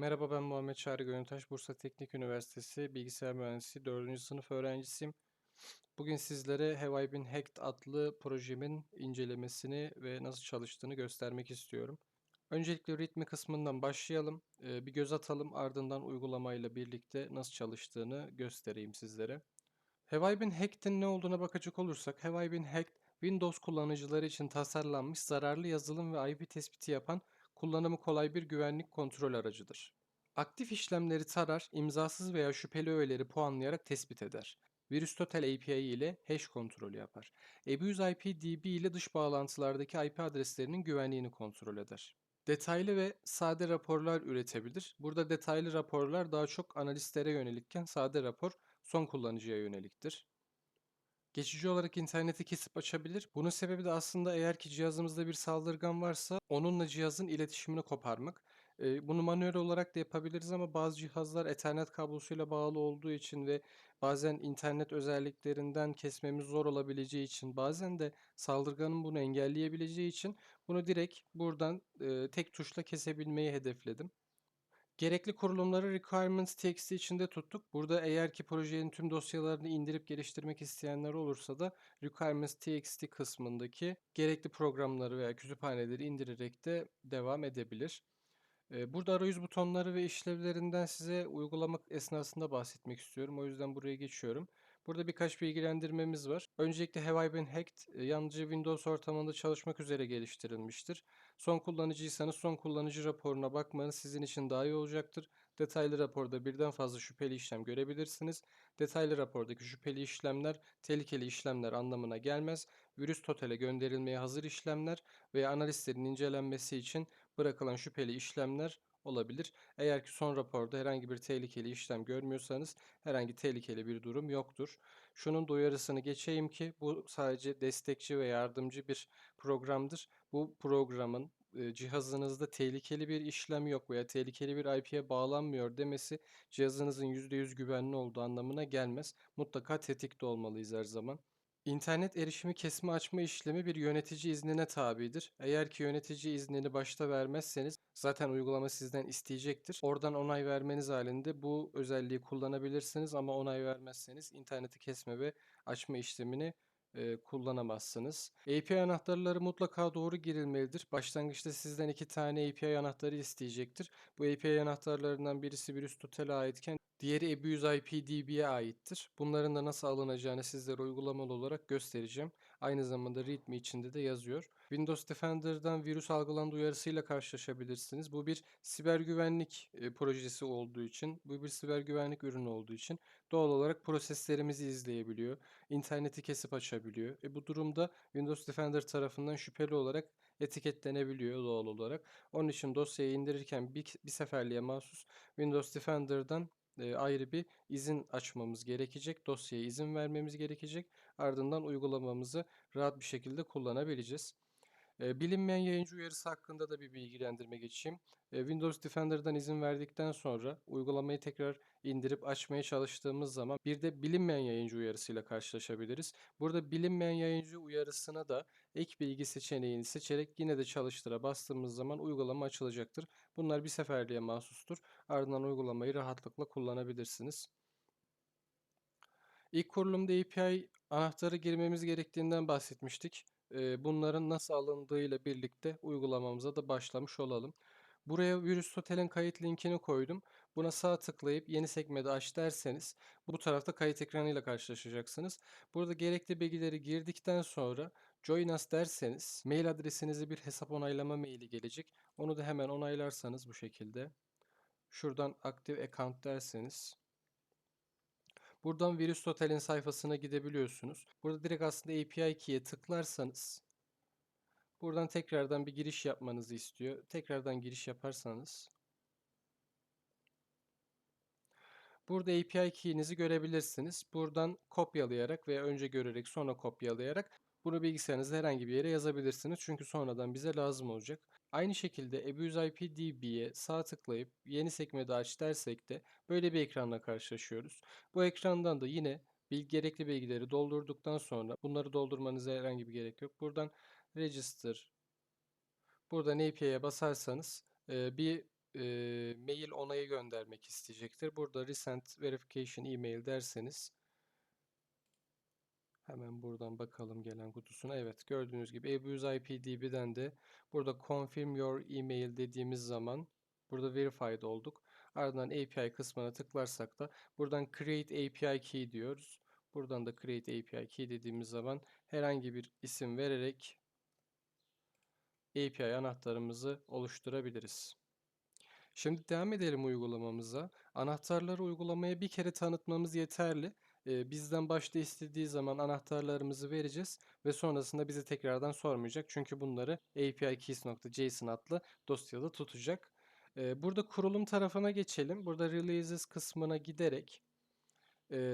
Merhaba ben Muhammed Çağrı Gönültaş, Bursa Teknik Üniversitesi Bilgisayar Mühendisliği 4. sınıf öğrencisiyim. Bugün sizlere Have I Been Hacked adlı projemin incelemesini ve nasıl çalıştığını göstermek istiyorum. Öncelikle ritmi kısmından başlayalım. Ee, Bir göz atalım ardından uygulamayla birlikte nasıl çalıştığını göstereyim sizlere. Have I Been Hacked'in ne olduğuna bakacak olursak Have I Been Hacked Windows kullanıcıları için tasarlanmış zararlı yazılım ve IP tespiti yapan kullanımı kolay bir güvenlik kontrol aracıdır. Aktif işlemleri tarar, imzasız veya şüpheli öğeleri puanlayarak tespit eder. VirüsTotal API ile hash kontrolü yapar. Abuse IP DB ile dış bağlantılardaki IP adreslerinin güvenliğini kontrol eder. Detaylı ve sade raporlar üretebilir. Burada detaylı raporlar daha çok analistlere yönelikken sade rapor son kullanıcıya yöneliktir. Geçici olarak interneti kesip açabilir. Bunun sebebi de aslında eğer ki cihazımızda bir saldırgan varsa onunla cihazın iletişimini koparmak. Bunu manuel olarak da yapabiliriz ama bazı cihazlar Ethernet kablosuyla bağlı olduğu için ve bazen internet özelliklerinden kesmemiz zor olabileceği için bazen de saldırganın bunu engelleyebileceği için bunu direkt buradan tek tuşla kesebilmeyi hedefledim. Gerekli kurulumları requirements.txt içinde tuttuk. Burada eğer ki projenin tüm dosyalarını indirip geliştirmek isteyenler olursa da requirements.txt kısmındaki gerekli programları veya kütüphaneleri indirerek de devam edebilir. Burada arayüz butonları ve işlevlerinden size uygulamak esnasında bahsetmek istiyorum. O yüzden buraya geçiyorum. Burada birkaç bilgilendirmemiz var. Öncelikle Have I Been Hacked e, yalnızca Windows ortamında çalışmak üzere geliştirilmiştir. Son kullanıcıysanız son kullanıcı raporuna bakmanız sizin için daha iyi olacaktır. Detaylı raporda birden fazla şüpheli işlem görebilirsiniz. Detaylı rapordaki şüpheli işlemler tehlikeli işlemler anlamına gelmez. Virüs totale gönderilmeye hazır işlemler veya analistlerin incelenmesi için bırakılan şüpheli işlemler olabilir. Eğer ki son raporda herhangi bir tehlikeli işlem görmüyorsanız herhangi tehlikeli bir durum yoktur. Şunun da uyarısını geçeyim ki bu sadece destekçi ve yardımcı bir programdır. Bu programın e, cihazınızda tehlikeli bir işlem yok veya tehlikeli bir IP'ye bağlanmıyor demesi cihazınızın %100 güvenli olduğu anlamına gelmez. Mutlaka tetikte olmalıyız her zaman. İnternet erişimi kesme açma işlemi bir yönetici iznine tabidir. Eğer ki yönetici iznini başta vermezseniz zaten uygulama sizden isteyecektir. Oradan onay vermeniz halinde bu özelliği kullanabilirsiniz ama onay vermezseniz interneti kesme ve açma işlemini e, kullanamazsınız. API anahtarları mutlaka doğru girilmelidir. Başlangıçta sizden iki tane API anahtarı isteyecektir. Bu API anahtarlarından birisi bir üst tutele aitken diğeri Abuse IP DB'ye aittir. Bunların da nasıl alınacağını sizlere uygulamalı olarak göstereceğim. Aynı zamanda README içinde de yazıyor. Windows Defender'dan virüs algılandı uyarısıyla karşılaşabilirsiniz. Bu bir siber güvenlik e, projesi olduğu için, bu bir siber güvenlik ürünü olduğu için doğal olarak proseslerimizi izleyebiliyor. İnterneti kesip açabiliyor. E, bu durumda Windows Defender tarafından şüpheli olarak etiketlenebiliyor doğal olarak. Onun için dosyayı indirirken bir, bir seferliğe mahsus Windows Defender'dan e, ayrı bir izin açmamız gerekecek. Dosyaya izin vermemiz gerekecek. Ardından uygulamamızı rahat bir şekilde kullanabileceğiz. Bilinmeyen yayıncı uyarısı hakkında da bir bilgilendirme geçeyim. Windows Defender'dan izin verdikten sonra uygulamayı tekrar indirip açmaya çalıştığımız zaman bir de bilinmeyen yayıncı uyarısıyla karşılaşabiliriz. Burada bilinmeyen yayıncı uyarısına da ek bilgi seçeneğini seçerek yine de çalıştıra bastığımız zaman uygulama açılacaktır. Bunlar bir seferliğe mahsustur. Ardından uygulamayı rahatlıkla kullanabilirsiniz. İlk kurulumda API anahtarı girmemiz gerektiğinden bahsetmiştik. Bunların nasıl alındığıyla birlikte uygulamamıza da başlamış olalım. Buraya Virüs Total'in kayıt linkini koydum. Buna sağ tıklayıp yeni sekmede aç derseniz bu tarafta kayıt ekranıyla karşılaşacaksınız. Burada gerekli bilgileri girdikten sonra Join Us derseniz mail adresinize bir hesap onaylama maili gelecek. Onu da hemen onaylarsanız bu şekilde. Şuradan Active Account derseniz Buradan Virüs Total'in sayfasına gidebiliyorsunuz. Burada direkt aslında API key'e tıklarsanız buradan tekrardan bir giriş yapmanızı istiyor. Tekrardan giriş yaparsanız Burada API key'inizi görebilirsiniz. Buradan kopyalayarak veya önce görerek sonra kopyalayarak bunu bilgisayarınızda herhangi bir yere yazabilirsiniz. Çünkü sonradan bize lazım olacak. Aynı şekilde Abuse IP DB'ye sağ tıklayıp yeni sekmede aç dersek de böyle bir ekranla karşılaşıyoruz. Bu ekrandan da yine gerekli bilgileri doldurduktan sonra bunları doldurmanıza herhangi bir gerek yok. Buradan Register buradan API'ye basarsanız bir eee, mail onayı göndermek isteyecektir. Burada Recent Verification Email derseniz hemen buradan bakalım gelen kutusuna. Evet gördüğünüz gibi Abuse IPDB'den de burada Confirm Your Email dediğimiz zaman burada Verified olduk. Ardından API kısmına tıklarsak da buradan Create API Key diyoruz. Buradan da Create API Key dediğimiz zaman herhangi bir isim vererek API anahtarımızı oluşturabiliriz. Şimdi devam edelim uygulamamıza. Anahtarları uygulamaya bir kere tanıtmamız yeterli. Bizden başta istediği zaman anahtarlarımızı vereceğiz ve sonrasında bizi tekrardan sormayacak. Çünkü bunları API keys.json adlı dosyada tutacak. Burada kurulum tarafına geçelim. Burada releases kısmına giderek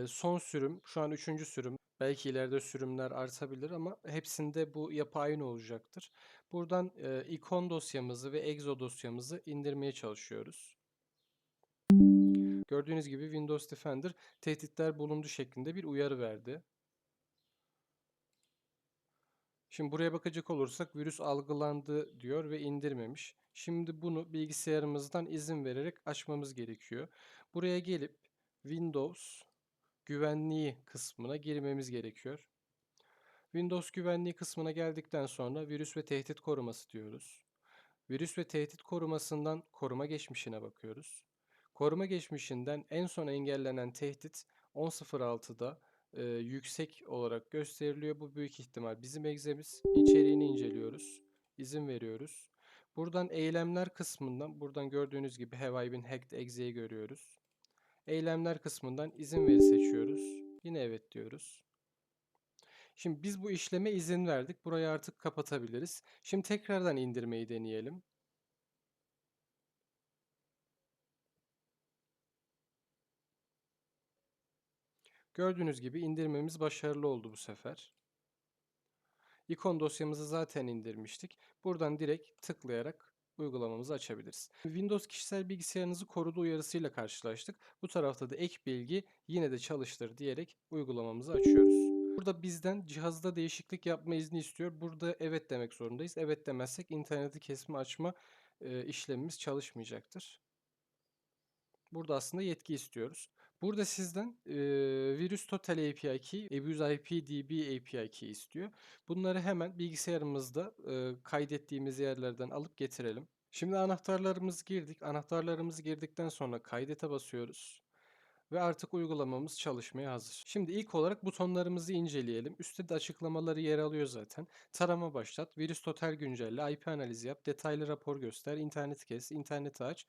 son sürüm, şu an üçüncü sürüm. Belki ileride sürümler artabilir ama hepsinde bu yapı aynı olacaktır. Buradan e, ikon dosyamızı ve exo dosyamızı indirmeye çalışıyoruz. Gördüğünüz gibi Windows Defender tehditler bulundu şeklinde bir uyarı verdi. Şimdi buraya bakacak olursak virüs algılandı diyor ve indirmemiş. Şimdi bunu bilgisayarımızdan izin vererek açmamız gerekiyor. Buraya gelip Windows güvenliği kısmına girmemiz gerekiyor. Windows güvenliği kısmına geldikten sonra virüs ve tehdit koruması diyoruz. Virüs ve tehdit korumasından koruma geçmişine bakıyoruz. Koruma geçmişinden en son engellenen tehdit 10.06'da e, yüksek olarak gösteriliyor. Bu büyük ihtimal bizim egzemiz. İçeriğini inceliyoruz. İzin veriyoruz. Buradan eylemler kısmından, buradan gördüğünüz gibi Have I been hacked exe'yi görüyoruz. Eylemler kısmından izin veri seçiyoruz. Yine evet diyoruz. Şimdi biz bu işleme izin verdik. Burayı artık kapatabiliriz. Şimdi tekrardan indirmeyi deneyelim. Gördüğünüz gibi indirmemiz başarılı oldu bu sefer. İkon dosyamızı zaten indirmiştik. Buradan direkt tıklayarak uygulamamızı açabiliriz. Windows kişisel bilgisayarınızı korudu uyarısıyla karşılaştık. Bu tarafta da ek bilgi yine de çalıştır diyerek uygulamamızı açıyoruz. Burada bizden cihazda değişiklik yapma izni istiyor. Burada evet demek zorundayız. Evet demezsek interneti kesme açma işlemimiz çalışmayacaktır. Burada aslında yetki istiyoruz. Burada sizden e, virüs total API key, abuse IP DB API key istiyor. Bunları hemen bilgisayarımızda e, kaydettiğimiz yerlerden alıp getirelim. Şimdi anahtarlarımızı girdik. Anahtarlarımızı girdikten sonra kaydete basıyoruz. Ve artık uygulamamız çalışmaya hazır. Şimdi ilk olarak butonlarımızı inceleyelim. Üstte de açıklamaları yer alıyor zaten. Tarama başlat, virüs total güncelle, IP analizi yap, detaylı rapor göster, internet kes, interneti aç.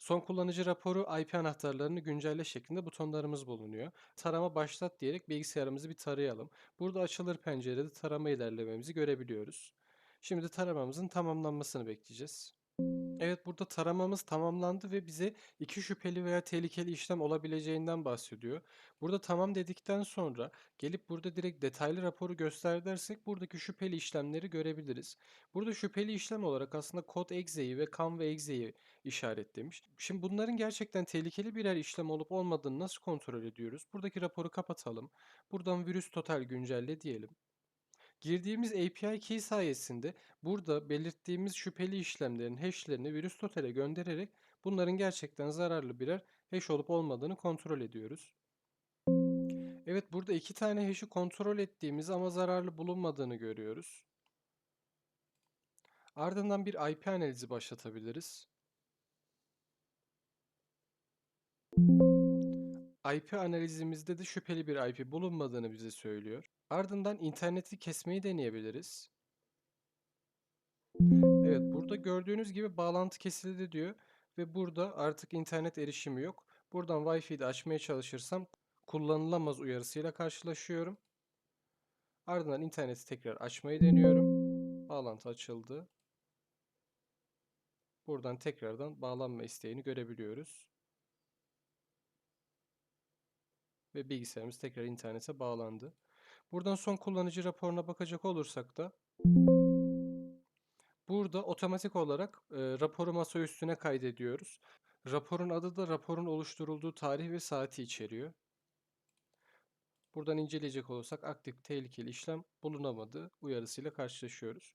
Son kullanıcı raporu IP anahtarlarını güncelle şeklinde butonlarımız bulunuyor. Tarama başlat diyerek bilgisayarımızı bir tarayalım. Burada açılır pencerede tarama ilerlememizi görebiliyoruz. Şimdi taramamızın tamamlanmasını bekleyeceğiz. Evet burada taramamız tamamlandı ve bize iki şüpheli veya tehlikeli işlem olabileceğinden bahsediyor. Burada tamam dedikten sonra gelip burada direkt detaylı raporu göster dersek buradaki şüpheli işlemleri görebiliriz. Burada şüpheli işlem olarak aslında kod exe'yi ve kan ve exe'yi işaretlemiş. Şimdi bunların gerçekten tehlikeli birer işlem olup olmadığını nasıl kontrol ediyoruz? Buradaki raporu kapatalım. Buradan virüs total güncelle diyelim. Girdiğimiz API key sayesinde burada belirttiğimiz şüpheli işlemlerin hash'lerini virüs totale göndererek bunların gerçekten zararlı birer hash olup olmadığını kontrol ediyoruz. Evet burada iki tane hash'i kontrol ettiğimiz ama zararlı bulunmadığını görüyoruz. Ardından bir IP analizi başlatabiliriz. IP analizimizde de şüpheli bir IP bulunmadığını bize söylüyor. Ardından interneti kesmeyi deneyebiliriz. Evet burada gördüğünüz gibi bağlantı kesildi diyor ve burada artık internet erişimi yok. Buradan Wi-Fi'de açmaya çalışırsam kullanılamaz uyarısıyla karşılaşıyorum. Ardından interneti tekrar açmayı deniyorum. Bağlantı açıldı. Buradan tekrardan bağlanma isteğini görebiliyoruz. Ve bilgisayarımız tekrar internete bağlandı. Buradan son kullanıcı raporuna bakacak olursak da burada otomatik olarak e, raporu masa üstüne kaydediyoruz. Raporun adı da raporun oluşturulduğu tarih ve saati içeriyor. Buradan inceleyecek olursak aktif tehlikeli işlem bulunamadı uyarısıyla karşılaşıyoruz.